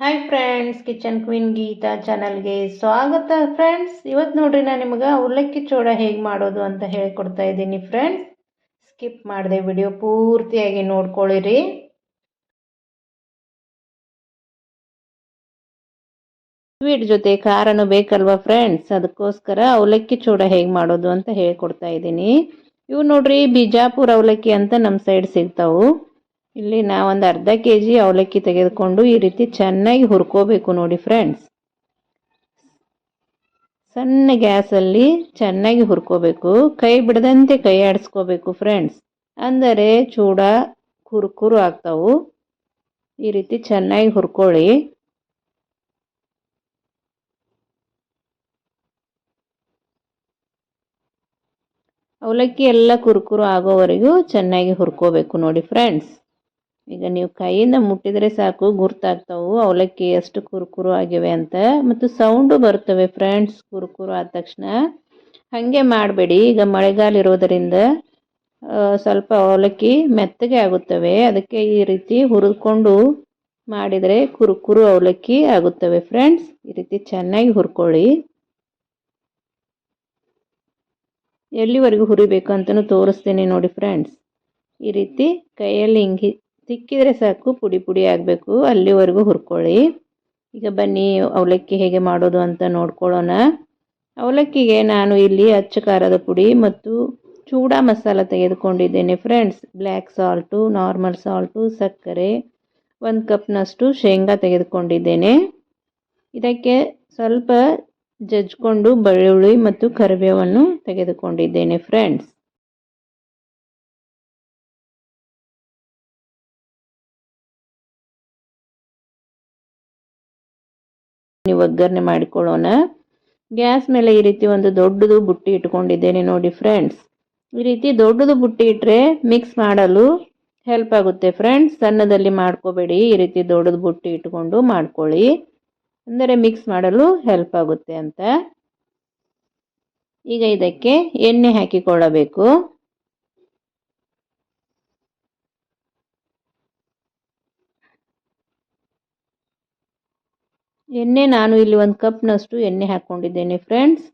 Hi friends kitchen queen Geeta ಚಾನಲ್ಗೆ ಸ್ವಾಗತ friends ಇವತ್ತು ನೋಡ್ರಿ ನಾನು ನಿಮಗೆ ಅವಲಕ್ಕಿ ಚೋಡ ಹೇಗೆ ಮಾಡೋದು ಅಂತ ಹೇಳ್ಕೊಡ್ತಾ ಇದ್ದೀನಿ ಫ್ರೆಂಡ್ಸ್ ಸ್ಕಿಪ್ ಮಾಡಿದೆ ವಿಡಿಯೋ ಪೂರ್ತಿಯಾಗಿ ನೋಡ್ಕೊಳ್ಳಿರಿ ಸ್ವೀಟ್ ಜೊತೆ ಖಾರನು ಬೇಕಲ್ವಾ ಫ್ರೆಂಡ್ಸ್ ಅದಕ್ಕೋಸ್ಕರ ಅವಲಕ್ಕಿ ಚೂಡ ಹೇಗೆ ಮಾಡೋದು ಅಂತ ಹೇಳ್ಕೊಡ್ತಾ ಇದ್ದೀನಿ. ಇವು ನೋಡ್ರಿ ಬಿಜಾಪುರ ಅವಲಕ್ಕಿ ಅಂತ ನಮ್ಮ ಸೈಡ್ ಸಿಗ್ತಾವು. ಇಲ್ಲಿ ನಾವೊಂದು ಅರ್ಧ ಕೆ ಜಿ ಅವಲಕ್ಕಿ ತೆಗೆದುಕೊಂಡು ಈ ರೀತಿ ಚೆನ್ನಾಗಿ ಹುರ್ಕೋಬೇಕು ನೋಡಿ ಫ್ರೆಂಡ್ಸ್ ಸಣ್ಣ ಗ್ಯಾಸಲ್ಲಿ ಚೆನ್ನಾಗಿ ಹುರ್ಕೋಬೇಕು. ಕೈ ಬಿಡದಂತೆ ಕೈ ಆಡಿಸ್ಕೋಬೇಕು ಫ್ರೆಂಡ್ಸ್ ಅಂದರೆ ಚೂಡ, ಕುರುಕುರು ಆಗ್ತಾವು. ಈ ರೀತಿ ಚೆನ್ನಾಗಿ ಹುರ್ಕೊಳ್ಳಿ. ಅವಲಕ್ಕಿ ಎಲ್ಲ ಕುರುಕುರು ಆಗೋವರೆಗೂ ಚೆನ್ನಾಗಿ ಹುರ್ಕೋಬೇಕು ನೋಡಿ ಫ್ರೆಂಡ್ಸ್ ಈಗ ನೀವು ಕೈಯಿಂದ ಮುಟ್ಟಿದರೆ ಸಾಕು, ಗುರ್ತಾಗ್ತಾವು. ಅವಲಕ್ಕಿ ಎಷ್ಟು ಕುರುಕುರು ಆಗಿವೆ ಅಂತ. ಮತ್ತು ಸೌಂಡು ಬರ್ತವೆ ಫ್ರೆಂಡ್ಸ್ ಕುರುಕುರು ಆದ ತಕ್ಷಣ. ಹಾಗೆ ಮಾಡಬೇಡಿ. ಈಗ ಮಳೆಗಾಲ ಇರೋದರಿಂದ ಸ್ವಲ್ಪ ಅವಲಕ್ಕಿ ಮೆತ್ತಗೆ ಆಗುತ್ತವೆ. ಅದಕ್ಕೆ ಈ ರೀತಿ ಹುರಿದುಕೊಂಡು ಮಾಡಿದರೆ ಕುರುಕುರು ಅವಲಕ್ಕಿ ಆಗುತ್ತವೆ. ಫ್ರೆಂಡ್ಸ್ ಈ ರೀತಿ ಚೆನ್ನಾಗಿ ಹುರ್ಕೊಳ್ಳಿ. ಎಲ್ಲಿವರೆಗೂ ಹುರಿಬೇಕು ಅಂತಲೂ ತೋರಿಸ್ತೇನೆ ನೋಡಿ ಫ್ರೆಂಡ್ಸ್ ಈ ರೀತಿ ಕೈಯಲ್ಲಿ ಹಿಂಗೆ ತಿಕ್ಕಿದರೆ ಸಾಕು, ಪುಡಿ ಪುಡಿ ಆಗಬೇಕು. ಅಲ್ಲಿವರೆಗೂ ಹುರ್ಕೊಳ್ಳಿ. ಈಗ ಬನ್ನಿ, ಅವಲಕ್ಕಿ ಹೇಗೆ ಮಾಡೋದು ಅಂತ ನೋಡ್ಕೊಳ್ಳೋಣ. ಅವಲಕ್ಕಿಗೆ ನಾನು ಇಲ್ಲಿ ಅಚ್ಚ ಖಾರದ ಪುಡಿ ಮತ್ತು ಚೂಡ ಮಸಾಲ ತೆಗೆದುಕೊಂಡಿದ್ದೇನೆ. Friends black salt normal salt ಸಕ್ಕರೆ, ಒಂದು ಕಪ್ನಷ್ಟು ಶೇಂಗಾ ತೆಗೆದುಕೊಂಡಿದ್ದೇನೆ. ಇದಕ್ಕೆ ಸ್ವಲ್ಪ ಜಜ್ಕೊಂಡು ಬೆಳ್ಳುಳ್ಳಿ ಮತ್ತು ಕರಿಬೇವನ್ನು ತೆಗೆದುಕೊಂಡಿದ್ದೇನೆ ಫ್ರೆಂಡ್ಸ್ ಒಗ್ಗರಣೆ ಮಾಡಿಕೊಳ್ಳೋಣ. ಗ್ಯಾಸ್ ಮೇಲೆ ಈ ರೀತಿ ಒಂದು ದೊಡ್ಡದು ಬುಟ್ಟಿ ಇಟ್ಕೊಂಡಿದ್ದೇನೆ ನೋಡಿ ಫ್ರೆಂಡ್ಸ್. ಈ ರೀತಿ ದೊಡ್ಡದು ಬುಟ್ಟಿ ಇಟ್ಟರೆ ಮಿಕ್ಸ್ ಮಾಡಲು ಹೆಲ್ಪ್ ಆಗುತ್ತೆ ಫ್ರೆಂಡ್ಸ್. ಸಣ್ಣದಲ್ಲಿ ಮಾಡ್ಕೋಬೇಡಿ. ಈ ರೀತಿ ದೊಡ್ಡದು ಬುಟ್ಟಿ ಇಟ್ಕೊಂಡು ಮಾಡ್ಕೊಳ್ಳಿ. ಅಂದರೆ ಮಿಕ್ಸ್ ಮಾಡಲು ಹೆಲ್ಪ್ ಆಗುತ್ತೆ ಅಂತ. ಈಗ ಇದಕ್ಕೆ ಎಣ್ಣೆ ಹಾಕಿಕೊಳ್ಳಬೇಕು. ಎಣ್ಣೆ ನಾನು ಇಲ್ಲಿ ಒಂದು ಕಪ್ನಷ್ಟು ಎಣ್ಣೆ ಹಾಕ್ಕೊಂಡಿದ್ದೇನೆ ಫ್ರೆಂಡ್ಸ್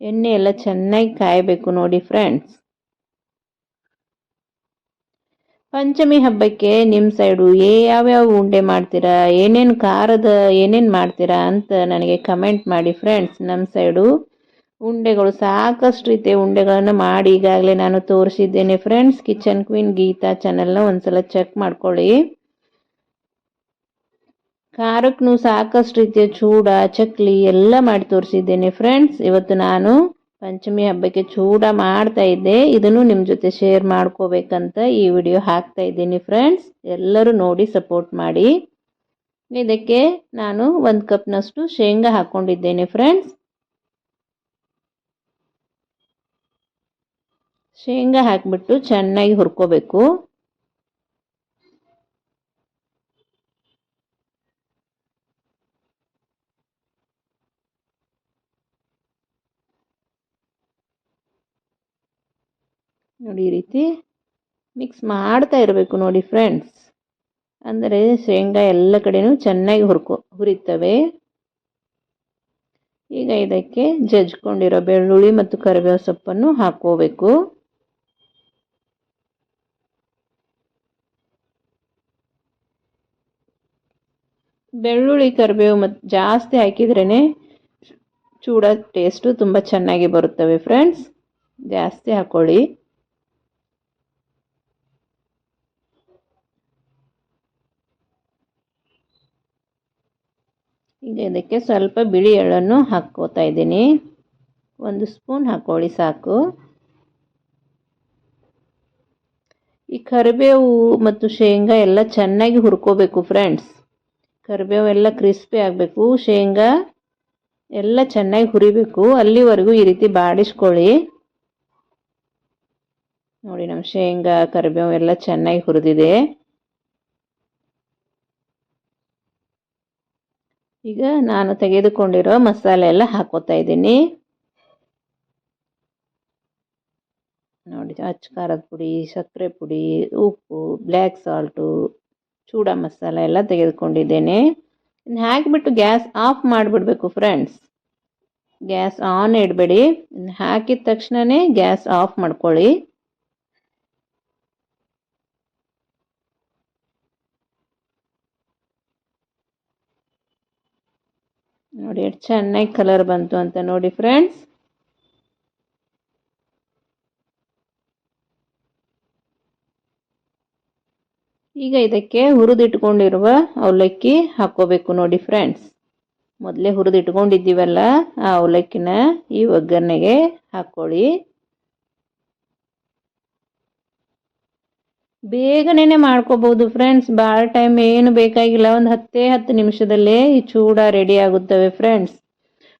ಎಣ್ಣೆ ಎಲ್ಲ ಚೆನ್ನಾಗಿ ಕಾಯಬೇಕು ನೋಡಿ ಫ್ರೆಂಡ್ಸ್ ಪಂಚಮಿ ಹಬ್ಬಕ್ಕೆ ನಿಮ್ಮ ಸೈಡು ಏ ಯಾವ್ಯಾವ ಉಂಡೆ ಮಾಡ್ತೀರಾ? ಏನೇನು ಖಾರದ ಏನೇನು ಮಾಡ್ತೀರಾ ಅಂತ ನನಗೆ ಕಮೆಂಟ್ ಮಾಡಿ ಫ್ರೆಂಡ್ಸ್ ನಮ್ಮ ಸೈಡು ಉಂಡೆಗಳು ಸಾಕಷ್ಟು ರೀತಿಯ ಉಂಡೆಗಳನ್ನು ಮಾಡಿ ಈಗಾಗಲೇ ನಾನು ತೋರಿಸಿದ್ದೇನೆ ಫ್ರೆಂಡ್ಸ್ ಕಿಚನ್ ಕ್ವೀನ್ ಗೀತಾ ಚಾನಲ್ನ ಒಂದ್ಸಲ ಚೆಕ್ ಮಾಡ್ಕೊಳ್ಳಿ. ಖಾರಕ್ಕೂ ಸಾಕಷ್ಟು ರೀತಿಯ ಚೂಡ, ಚಕ್ಲಿ ಎಲ್ಲ ಮಾಡಿ ತೋರಿಸಿದ್ದೇನೆ ಫ್ರೆಂಡ್ಸ್ ಇವತ್ತು ನಾನು ಪಂಚಮಿ ಹಬ್ಬಕ್ಕೆ ಚೂಡ ಮಾಡ್ತಾ ಇದ್ದೆ. ಇದನ್ನು ನಿಮ್ಮ ಜೊತೆ ಶೇರ್ ಮಾಡ್ಕೋಬೇಕಂತ ಈ ವಿಡಿಯೋ ಹಾಕ್ತಾ ಇದ್ದೀನಿ ಫ್ರೆಂಡ್ಸ್ ಎಲ್ಲರೂ ನೋಡಿ ಸಪೋರ್ಟ್ ಮಾಡಿ. ಇದಕ್ಕೆ ನಾನು ಒಂದು ಕಪ್ನಷ್ಟು ಶೇಂಗಾ ಹಾಕ್ಕೊಂಡಿದ್ದೇನೆ ಫ್ರೆಂಡ್ಸ್ ಶೇಂಗಾ ಹಾಕಿಬಿಟ್ಟು ಚೆನ್ನಾಗಿ ಹುರ್ಕೋಬೇಕು. ನೋಡಿ ಈ ರೀತಿ ಮಿಕ್ಸ್ ಮಾಡ್ತಾ ಇರಬೇಕು ನೋಡಿ ಫ್ರೆಂಡ್ಸ್ ಅಂದರೆ ಶೇಂಗಾ ಎಲ್ಲ ಕಡೆನೂ ಚೆನ್ನಾಗಿ ಹುರ್ಕೊ, ಹುರಿತವೆ. ಈಗ ಇದಕ್ಕೆ ಜಜ್ಕೊಂಡಿರೋ ಬೆಳ್ಳುಳ್ಳಿ ಮತ್ತು ಕರಿಬೇವು ಸೊಪ್ಪನ್ನು ಹಾಕೋಬೇಕು ಬೆಳ್ಳುಳ್ಳಿ, ಕರಿಬೇವು ಮತ್ತು ಜಾಸ್ತಿ ಹಾಕಿದ್ರೇ ಚೂಡ ಟೇಸ್ಟು ತುಂಬ ಚೆನ್ನಾಗಿ ಬರುತ್ತವೆ ಫ್ರೆಂಡ್ಸ್ ಜಾಸ್ತಿ ಹಾಕ್ಕೊಳ್ಳಿ. ಈಗ ಇದಕ್ಕೆ ಸ್ವಲ್ಪ ಬಿಳಿ ಎಳ್ಳನ್ನು ಹಾಕ್ಕೋತಾ ಇದ್ದೀನಿ. ಒಂದು ಸ್ಪೂನ್ ಹಾಕ್ಕೊಳ್ಳಿ ಸಾಕು. ಈ ಕರಿಬೇವು ಮತ್ತು ಶೇಂಗಾ ಎಲ್ಲ ಚೆನ್ನಾಗಿ ಹುರ್ಕೋಬೇಕು ಫ್ರೆಂಡ್ಸ್ ಕರಿಬೇವು ಎಲ್ಲ ಕ್ರಿಸ್ಪಿ ಆಗಬೇಕು. ಶೇಂಗಾ ಎಲ್ಲ ಚೆನ್ನಾಗಿ ಹುರಿಬೇಕು. ಅಲ್ಲಿವರೆಗೂ ಈ ರೀತಿ ಬಾಡಿಸ್ಕೊಳ್ಳಿ. ನೋಡಿ ನಮ್ಮ ಶೇಂಗಾ, ಕರಿಬೇವು ಎಲ್ಲ ಚೆನ್ನಾಗಿ ಹುರಿದಿದೆ. ಈಗ ನಾನು ತೆಗೆದುಕೊಂಡಿರೋ ಮಸಾಲೆ ಎಲ್ಲ ಹಾಕೋತಾ ಇದ್ದೀನಿ. ನೋಡಿ, ಅಚ್ಚ ಖಾರದ ಪುಡಿ, ಸಕ್ಕರೆ ಪುಡಿ, ಉಪ್ಪು ಬ್ಲ್ಯಾಕ್ ಸಾಲ್ಟು ಚೂಡ ಮಸಾಲೆ ಎಲ್ಲ ತೆಗೆದುಕೊಂಡಿದ್ದೇನೆ. ಇನ್ನು ಹಾಕಿಬಿಟ್ಟು ಗ್ಯಾಸ್ ಆಫ್ ಮಾಡಿಬಿಡ್ಬೇಕು ಫ್ರೆಂಡ್ಸ್. ಗ್ಯಾಸ್ ಆನ್ ಇಡಬೇಡಿ. ಇನ್ನು ಹಾಕಿದ ತಕ್ಷಣವೇ ಗ್ಯಾಸ್ ಆಫ್ ಮಾಡ್ಕೊಳ್ಳಿ. ನೋಡಿ ಎಷ್ಟು ಚೆನ್ನಾಗಿ ಕಲರ್ ಬಂತು ಅಂತ ನೋಡಿ ಫ್ರೆಂಡ್ಸ್. ಈಗ ಇದಕ್ಕೆ ಹುರಿದಿಟ್ಕೊಂಡಿರುವ ಅವಲಕ್ಕಿ ಹಾಕ್ಕೋಬೇಕು ನೋಡಿ ಫ್ರೆಂಡ್ಸ್. ಮೊದಲೇ ಹುರಿದಿಟ್ಕೊಂಡಿದ್ದೀವಲ್ಲ ಆ ಅವಲಕ್ಕಿನ ಈ ಒಗ್ಗರಣೆಗೆ ಹಾಕ್ಕೊಳ್ಳಿ. ಬೇಗನೆ ಮಾಡ್ಕೋಬಹುದು ಫ್ರೆಂಡ್ಸ್ ಭಾಳ ಟೈಮ್ ಏನು ಬೇಕಾಗಿಲ್ಲ. ಒಂದು ಹತ್ತೇ ಹತ್ತು ನಿಮಿಷದಲ್ಲೇ ಈ ಚೂಡ ರೆಡಿ ಆಗುತ್ತವೆ ಫ್ರೆಂಡ್ಸ್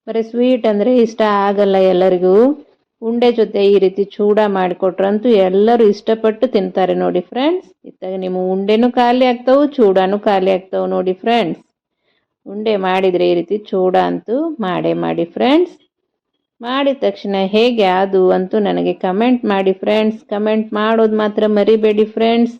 ಬರೀ ಸ್ವೀಟ್ ಅಂದರೆ ಇಷ್ಟ ಆಗಲ್ಲ ಎಲ್ಲರಿಗೂ. ಉಂಡೆ ಜೊತೆ ಈ ರೀತಿ ಚೂಡ ಮಾಡಿಕೊಟ್ರಂತೂ ಎಲ್ಲರೂ ಇಷ್ಟಪಟ್ಟು ತಿಂತಾರೆ ನೋಡಿ ಫ್ರೆಂಡ್ಸ್ ಇತ್ತಾಗ ನಿಮ್ಮ ಉಂಡೆನೂ ಖಾಲಿ ಆಗ್ತಾವೆ, ಚೂಡಾನು ಖಾಲಿ ಆಗ್ತಾವೆ ನೋಡಿ ಫ್ರೆಂಡ್ಸ್ ಉಂಡೆ ಮಾಡಿದರೆ ಈ ರೀತಿ ಚೂಡ ಅಂತೂ ಮಾಡೇ ಮಾಡಿ ಫ್ರೆಂಡ್ಸ್ ಮಾಡಿದ ತಕ್ಷಣ ಹೇಗೆ ಅದು ಅಂತೂ ನನಗೆ ಕಮೆಂಟ್ ಮಾಡಿ ಫ್ರೆಂಡ್ಸ್ ಕಮೆಂಟ್ ಮಾಡೋದು ಮಾತ್ರ ಮರಿಬೇಡಿ ಫ್ರೆಂಡ್ಸ್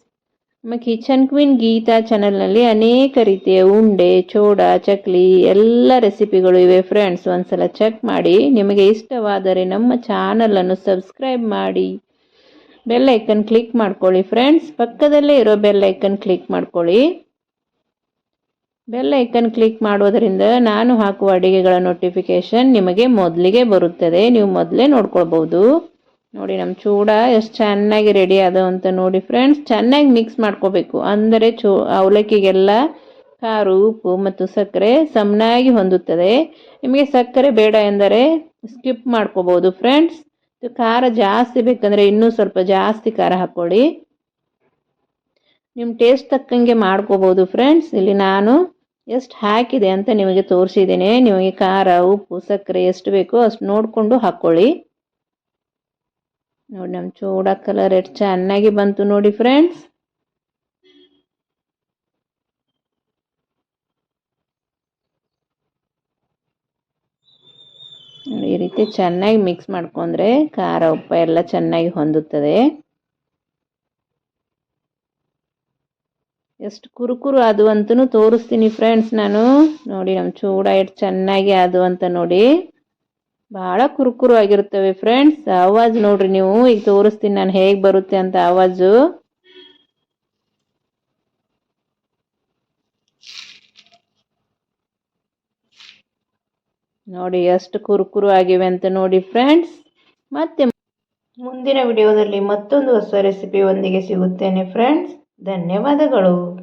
ನಮ್ಮ ಕಿಚನ್ ಕ್ವೀನ್ ಗೀತಾ ಚಾನಲ್ನಲ್ಲಿ ಅನೇಕ ರೀತಿಯ ಉಂಡೆ, ಚೋಡ, ಚಕ್ಲಿ ಎಲ್ಲ ರೆಸಿಪಿಗಳು ಇವೆ ಫ್ರೆಂಡ್ಸ್ ಒಂದ್ಸಲ ಚೆಕ್ ಮಾಡಿ. ನಿಮಗೆ ಇಷ್ಟವಾದರೆ ನಮ್ಮ ಚಾನಲನ್ನು ಸಬ್ಸ್ಕ್ರೈಬ್ ಮಾಡಿ. ಬೆಲ್ ಐಕನ್ ಕ್ಲಿಕ್ ಮಾಡ್ಕೊಳ್ಳಿ ಫ್ರೆಂಡ್ಸ್ ಪಕ್ಕದಲ್ಲೇ ಇರೋ ಬೆಲ್ ಐಕನ್ ಕ್ಲಿಕ್ ಮಾಡ್ಕೊಳ್ಳಿ. ಬೆಲ್ ಐಕನ್ ಕ್ಲಿಕ್ ಮಾಡೋದರಿಂದ ನಾನು ಹಾಕುವ ಅಡುಗೆಗಳ ನೋಟಿಫಿಕೇಷನ್ ನಿಮಗೆ ಮೊದಲಿಗೆ ಬರುತ್ತದೆ. ನೀವು ಮೊದಲೇ ನೋಡ್ಕೊಳ್ಬೋದು ನೋಡಿ, ನಮ್ಮ ಚೂಡ ಎಷ್ಟು ಚೆನ್ನಾಗಿ ರೆಡಿ ಆದವು ಅಂತ ನೋಡಿ ಫ್ರೆಂಡ್ಸ್ ಚೆನ್ನಾಗಿ ಮಿಕ್ಸ್ ಮಾಡ್ಕೋಬೇಕು. ಅಂದರೆ ಚೂ, ಅವಲಕ್ಕಿಗೆಲ್ಲ ಖಾರು, ಉಪ್ಪು ಮತ್ತು ಸಕ್ಕರೆ ಸಮನಾಗಿ ಹೊಂದುತ್ತದೆ. ನಿಮಗೆ ಸಕ್ಕರೆ ಬೇಡ ಎಂದರೆ ಸ್ಕಿಪ್ ಮಾಡ್ಕೋಬೋದು ಫ್ರೆಂಡ್ಸ್ ಖಾರ ಜಾಸ್ತಿ ಬೇಕಂದರೆ ಇನ್ನೂ ಸ್ವಲ್ಪ ಜಾಸ್ತಿ ಖಾರ ಹಾಕ್ಕೊಳ್ಳಿ. ನಿಮ್ಮ ಟೇಸ್ಟ್ ತಕ್ಕಂಗೆ ಮಾಡ್ಕೋಬೋದು ಫ್ರೆಂಡ್ಸ್ ಇಲ್ಲಿ ನಾನು ಎಷ್ಟು ಹಾಕಿದೆ ಅಂತ ನಿಮಗೆ ತೋರಿಸಿದ್ದೀನಿ. ನಿಮಗೆ ಖಾರ, ಉಪ್ಪು, ಸಕ್ಕರೆ ಎಷ್ಟು ಬೇಕೋ ಅಷ್ಟು ನೋಡಿಕೊಂಡು ಹಾಕ್ಕೊಳ್ಳಿ ನೋಡಿ, ನಮ್ಮ ಚೂಡ ಕಲರ್ ಎಷ್ಟು ಚೆನ್ನಾಗಿ ಬಂತು ನೋಡಿ ಫ್ರೆಂಡ್ಸ್ ಈ ರೀತಿ ಚೆನ್ನಾಗಿ ಮಿಕ್ಸ್ ಮಾಡ್ಕೊಂಡ್ರೆ ಖಾರ, ಉಪ್ಪು ಎಲ್ಲ ಚೆನ್ನಾಗಿ ಹೊಂದುತ್ತದೆ. ಎಷ್ಟು ಕುರುಕುರು ಅದು ಅಂತೂ ತೋರಿಸ್ತೀನಿ ಫ್ರೆಂಡ್ಸ್ ನಾನು. ನೋಡಿ ನಮ್ಮ ಚೂಡ ಎಷ್ಟು ಚೆನ್ನಾಗಿ ಅದು ಅಂತ ನೋಡಿ. ಭಾಳ ಕುರುಕುರು ಆಗಿರ್ತವೆ ಫ್ರೆಂಡ್ಸ್ ಆವಾಜ್ ನೋಡ್ರಿ ನೀವು. ಈಗ ತೋರಿಸ್ತೀನಿ ನಾನು ಹೇಗೆ ಬರುತ್ತೆ ಅಂತ ಆವಾಜು. ನೋಡಿ, ಎಷ್ಟು ಕುರುಕುರು ಆಗಿವೆ ಅಂತ ನೋಡಿ ಫ್ರೆಂಡ್ಸ್ ಮತ್ತೆ ಮುಂದಿನ ವಿಡಿಯೋದಲ್ಲಿ ಮತ್ತೊಂದು ಹೊಸ ರೆಸಿಪಿ ಒಂದಿಗೆ ಸಿಗುತ್ತೇನೆ ಫ್ರೆಂಡ್ಸ್ ಧನ್ಯವಾದಗಳು.